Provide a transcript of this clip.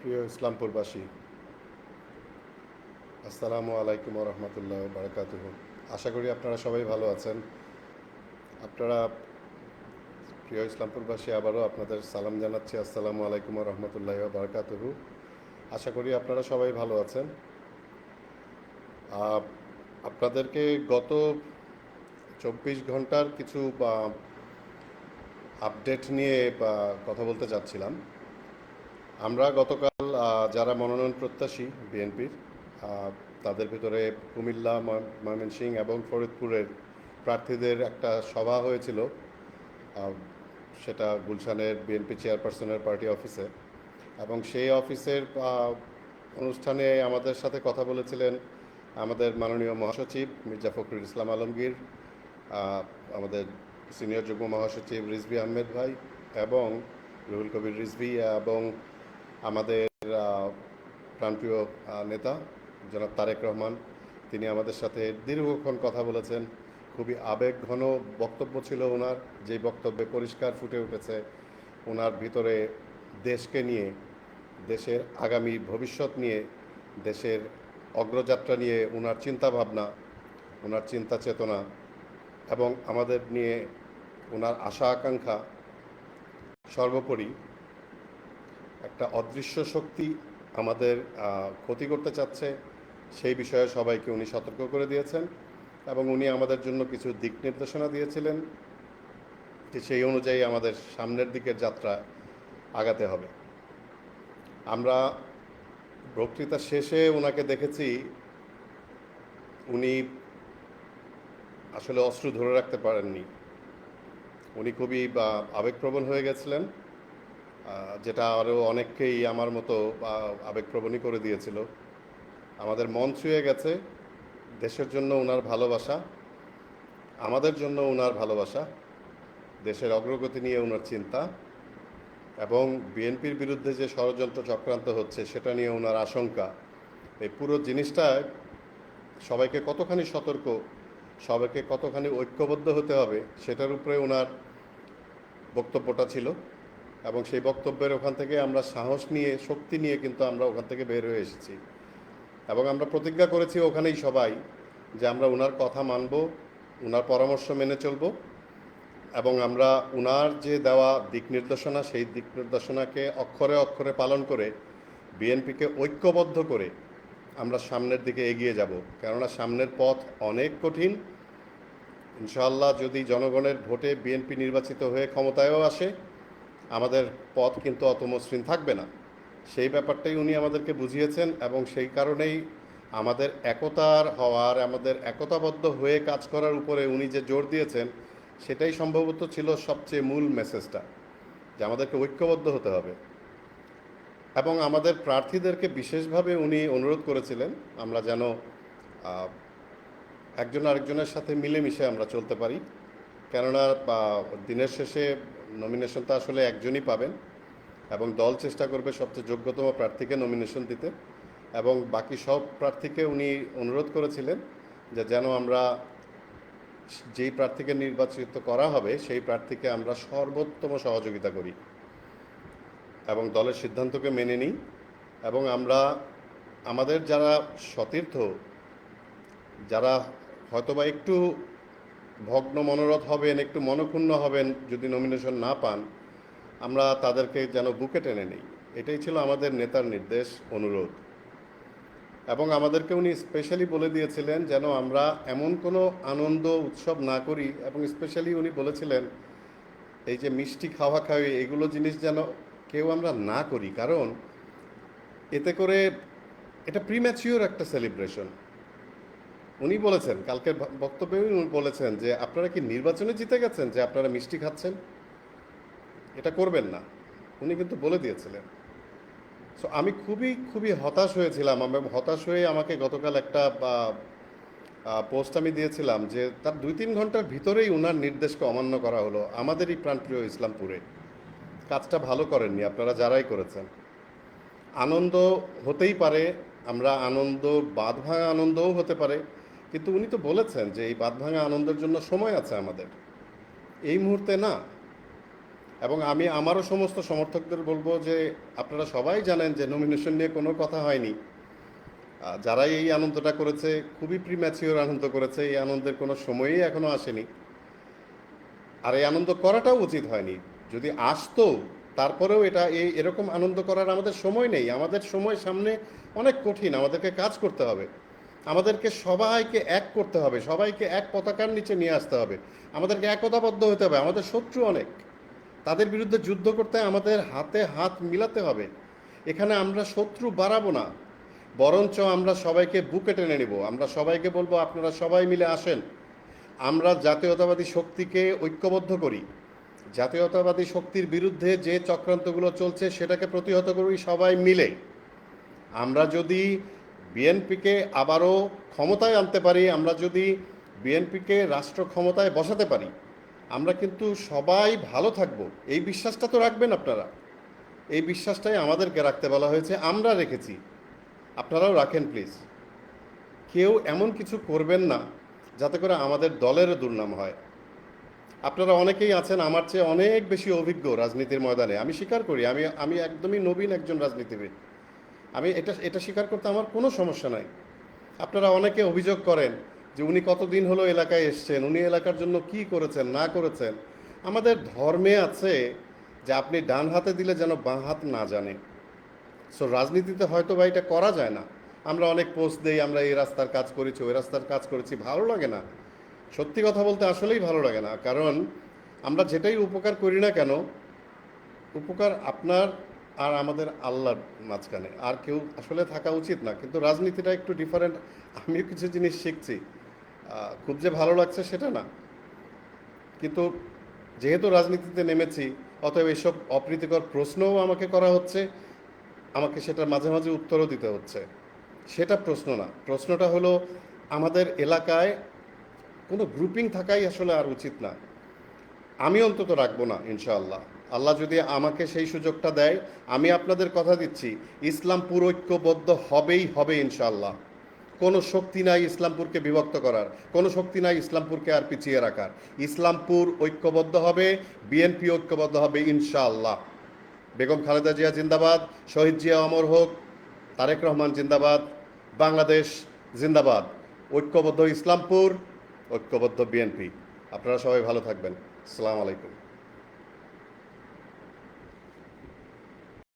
প্রিয় ইসলামপুরবাসী, আসসালামু আলাইকুম রহমতুল্লাহ বারকাত আশা করি আপনারা সবাই ভালো আছেন। আপনারা প্রিয় ইসলামপুরবাসী, আবারও আপনাদের সালাম জানাচ্ছি। আসসালামু আলাইকুম রহমতুল্লাহ বারকাত আশা করি আপনারা সবাই ভালো আছেন। আপনাদেরকে গত চব্বিশ ঘণ্টার কিছু আপডেট নিয়ে কথা বলতে চাচ্ছিলাম। আমরা গতকাল যারা মনোনয়ন প্রত্যাশী বিএনপির তাদের ভিতরে কুমিল্লা, ময়- ময়মনসিংহ এবং ফরিদপুরের প্রার্থীদের একটা সভা হয়েছিল সেটা গুলশানের বিএনপি চেয়ারপারসনের পার্টি অফিসে। এবং সেই অফিসের অনুষ্ঠানে আমাদের সাথে কথা বলেছিলেন আমাদের মাননীয় মহাসচিব মির্জা ফখরুল ইসলাম আলমগীর আমাদের সিনিয়র যুগ্ম মহাসচিব রিজভি আহমেদ ভাই এবং রুহুল কবির রিজভি এবং আমাদের প্রাণপ্রিয় নেতা, জনাব তারেক রহমান। তিনি আমাদের সাথে দীর্ঘক্ষণ কথা বলেছেন। খুবই আবেগ ঘন বক্তব্য ছিল ওনার। যে বক্তব্যে পরিষ্কার ফুটে উঠেছে, ওনার ভিতরে দেশকে নিয়ে, দেশের আগামী ভবিষ্যৎ নিয়ে, দেশের অগ্রযাত্রা নিয়ে ওনার চিন্তাভাবনা, ওনার চিন্তা চেতনা এবং আমাদের নিয়ে ওনার আশা আকাঙ্ক্ষা সর্বোপরি একটা অদৃশ্য শক্তি আমাদের ক্ষতি করতে চাচ্ছে, সেই বিষয়ে সবাইকে উনি সতর্ক করে দিয়েছেন এবং উনি আমাদের জন্য কিছু দিক নির্দেশনা দিয়েছিলেন যে সেই অনুযায়ী আমাদের সামনের দিকের যাত্রা আগাতে হবে। আমরা বক্তৃতা শেষে ওনাকে দেখেছি, উনি আসলে অস্ত্র ধরে রাখতে পারেননি। উনি খুবই আবেগপ্রবণ হয়ে গেছিলেন। যেটা আরও অনেককেই আমার মতো বা, আবেগপ্রবণই করে দিয়েছিল। আমাদের মন ছুঁয়ে গেছে দেশের জন্য ওনার ভালোবাসা আমাদের জন্য ওনার ভালোবাসা দেশের অগ্রগতি নিয়ে ওনার চিন্তা এবং বিএনপির বিরুদ্ধে যে ষড়যন্ত্র চক্রান্ত হচ্ছে সেটা নিয়ে ওনার আশঙ্কা। এই পুরো জিনিসটা সবাইকে কতখানি সতর্ক সবাইকে কতখানি ঐক্যবদ্ধ হতে হবে সেটার উপরে ওনার বক্তব্যটা ছিল। এবং সেই বক্তব্যের ওখান থেকে আমরা সাহস নিয়ে, শক্তি নিয়ে কিন্তু আমরা ওখান থেকে বের হয়ে এসেছি। এবং আমরা প্রতিজ্ঞা করেছি ওখানেই সবাই যে আমরা ওনার কথা মানব ওনার পরামর্শ মেনে চলব এবং আমরা ওনার যে দেওয়া দিক নির্দেশনা, সেই দিক নির্দেশনাকে অক্ষরে অক্ষরে পালন করে, বিএনপিকে ঐক্যবদ্ধ করে আমরা সামনের দিকে এগিয়ে যাব। কেননা সামনের পথ অনেক কঠিন। ইনশাআল্লাহ যদি জনগণের ভোটে বিএনপি নির্বাচিত হয়ে ক্ষমতায়ও আসে আমাদের পথ কিন্তু অত মসৃণ থাকবে না। সেই ব্যাপারটাই উনি আমাদেরকে বুঝিয়েছেন এবং সেই কারণেই আমাদের একতার হওয়ার, আমাদের একতাবদ্ধ হয়ে কাজ করার উপরে উনি যে জোর দিয়েছেন, সেটাই সম্ভবত ছিল সবচেয়ে মূল মেসেজটা যে আমাদেরকে ঐক্যবদ্ধ হতে হবে। এবং আমাদের প্রার্থীদেরকে বিশেষভাবে উনি অনুরোধ করেছিলেন, আমরা যেন একজন আরেকজনের সাথে মিলেমিশে আমরা চলতে পারি। কেননা দিনের শেষে নমিনেশন তো আসলে একজনই পাবেন এবং দল চেষ্টা করবে সবচেয়ে যোগ্যতম প্রার্থীকে নমিনেশন দিতে এবং বাকি সব প্রার্থীকে উনি অনুরোধ করেছিলেন যে যেন আমরা যেই প্রার্থীকে নির্বাচিত করা হবে, সেই প্রার্থীকে আমরা সর্বোত্তম সহযোগিতা করি এবং দলের সিদ্ধান্তকে মেনে নিই এবং আমরা আমাদের যারা সতীর্থ, যারা হয়তোবা একটু ভগ্ন মনোরথ হবেন, একটু মনক্ষুণ্ণ হবেন যদি নমিনেশন না পান, আমরা তাদেরকে যেন বুকে টেনে নিই। এটাই ছিল আমাদের নেতার নির্দেশ, অনুরোধ। এবং আমাদেরকে উনি স্পেশালি বলে দিয়েছিলেন যেন আমরা এমন কোনো আনন্দ উৎসব না করি এবং স্পেশালি উনি বলেছিলেন, এই যে মিষ্টি খাওয়া খাওয়ি এগুলো জিনিস যেন কেউ আমরা না করি। কারণ এতে করে এটা প্রিম্যাচিওর একটা সেলিব্রেশন উনি বলেছেন, কালকের বক্তব্যে উনি বলেছেন যে, আপনারা কি নির্বাচনে জিতে গেছেন যে আপনারা মিষ্টি খাচ্ছেন? এটা করবেন না। উনি কিন্তু বলে দিয়েছিলেন। সো আমি খুবই খুবই হতাশ হয়েছিলাম। এবং হতাশ হয়ে আমাকে গতকাল একটা পোস্ট আমি দিয়েছিলাম যে, তার দুই তিন ঘণ্টার ভিতরেই উনার নির্দেশকে অমান্য করা হলো আমাদেরই প্রাণপ্রিয় ইসলামপুরে। কাজটা ভালো করেননি, আপনারা যারাই করেছেন। আনন্দ হতেই পারে, আমরা আনন্দ বাঁধ ভাঙা আনন্দও হতে পারে। কিন্তু উনি তো বলেছেন যে এই বাঁধ ভাঙা আনন্দের জন্য সময় আছে আমাদের। এই মুহূর্তে না। এবং আমি আমারও সমস্ত সমর্থকদের বলব যে আপনারা সবাই জানেন যে নমিনেশন নিয়ে কোনো কথা হয়নি। যারা এই আনন্দটা করেছে, খুবই প্রিম্যাচিওর আনন্দ করেছে, এই আনন্দের কোনো সময়ই এখনও আসেনি। আর এই আনন্দ করাটাও উচিত হয়নি। যদি আসতো, তারপরেও এটা এই এরকম আনন্দ করার আমাদের সময় নেই। আমাদের সময় সামনে অনেক কঠিন। আমাদেরকে কাজ করতে হবে। আমাদেরকে সবাইকে এক করতে হবে, সবাইকে এক পতাকার নিচে নিয়ে আসতে হবে। আমাদেরকে একতাবদ্ধ হতে হবে, আমাদের শত্রু অনেক। তাদের বিরুদ্ধে যুদ্ধ করতে আমাদের হাতে হাত মিলাতে হবে। এখানে আমরা শত্রু বাড়াবো না, বরঞ্চ আমরা সবাইকে বুকে টেনে নেব। আমরা সবাইকে বলব, আপনারা সবাই মিলে আসেন। আমরা জাতীয়তাবাদী শক্তিকে ঐক্যবদ্ধ করি। জাতীয়তাবাদী শক্তির বিরুদ্ধে যে চক্রান্তগুলো চলছে, সেটাকে প্রতিহত করি সবাই মিলে। আমরা যদি বিএনপিকে আবারও ক্ষমতায় আনতে পারি, আমরা যদি বিএনপিকে রাষ্ট্র ক্ষমতায় বসাতে পারি, আমরা কিন্তু সবাই ভালো থাকব। এই বিশ্বাসটা তো রাখবেন আপনারা। এই বিশ্বাসটাই আমাদেরকে রাখতে বলা হয়েছে, আমরা রেখেছি। আপনারাও রাখেন প্লিজ। কেউ এমন কিছু করবেন না, যাতে করে আমাদের দলেরও দুর্নাম হয়। আপনারা অনেকেই আছেন, আমার চেয়ে অনেক বেশি অভিজ্ঞ রাজনীতির ময়দানে। আমি স্বীকার করি, আমি আমি একদমই নবীন একজন রাজনীতিবিদ। আমি এটা এটা স্বীকার করতে আমার কোনো সমস্যা নাই। আপনারা অনেকে অভিযোগ করেন যে উনি কতদিন হলো এলাকায় এসছেন, উনি এলাকার জন্য কি করেছেন, না করেছেন। আমাদের ধর্মে আছে যে আপনি ডান হাতে দিলে যেন বাঁ হাত না জানে। সো রাজনীতিতে হয়তো বা এটা করা যায় না। আমরা অনেক পোস্ট দেই, আমরা এই রাস্তার কাজ করেছি, ওই রাস্তার কাজ করেছি, ভালো লাগে না। সত্যি কথা বলতে আসলেই ভালো লাগে না। কারণ আমরা যেটাই উপকার করি না কেন, উপকার আপনার আর আমাদের আল্লাহর মাঝখানে। আর কেউ আসলে থাকা উচিত না, কিন্তু রাজনীতিটা একটু ডিফারেন্ট আমিও কিছু জিনিস শিখছি। খুব যে ভালো লাগছে সেটা না। কিন্তু যেহেতু রাজনীতিতে নেমেছি, অতএব এইসব অপ্রীতিকর প্রশ্নও আমাকে করা হচ্ছে, আমাকে সেটা মাঝে মাঝে উত্তরও দিতে হচ্ছে। সেটা প্রশ্ন না। প্রশ্নটা হলো, আমাদের এলাকায় কোনো গ্রুপিং থাকাই আসলে আর উচিত না। আমি অন্তত রাখব না, ইনশাআল্লাহ। আল্লাহ যদি আমাকে সেই সুযোগটা দেয়, আমি আপনাদের কথা দিচ্ছি ইসলামপুর ঐক্যবদ্ধ হবেই হবে ইনশাআল্লাহ। কোনো শক্তি নাই ইসলামপুরকে বিভক্ত করার, কোনো শক্তি নাই ইসলামপুরকে আর পিছিয়ে রাখার। ইসলামপুর ঐক্যবদ্ধ হবে, বিএনপি ঐক্যবদ্ধ হবে ইনশাআল্লাহ। বেগম খালেদা জিয়া জিন্দাবাদ, শহীদ জিয়া অমর হোক, তারেক রহমান জিন্দাবাদ, বাংলাদেশ জিন্দাবাদ। ঐক্যবদ্ধ ইসলামপুর, ঐক্যবদ্ধ বিএনপি। আপনারা সবাই ভালো থাকবেন। আসসালামু আলাইকুম।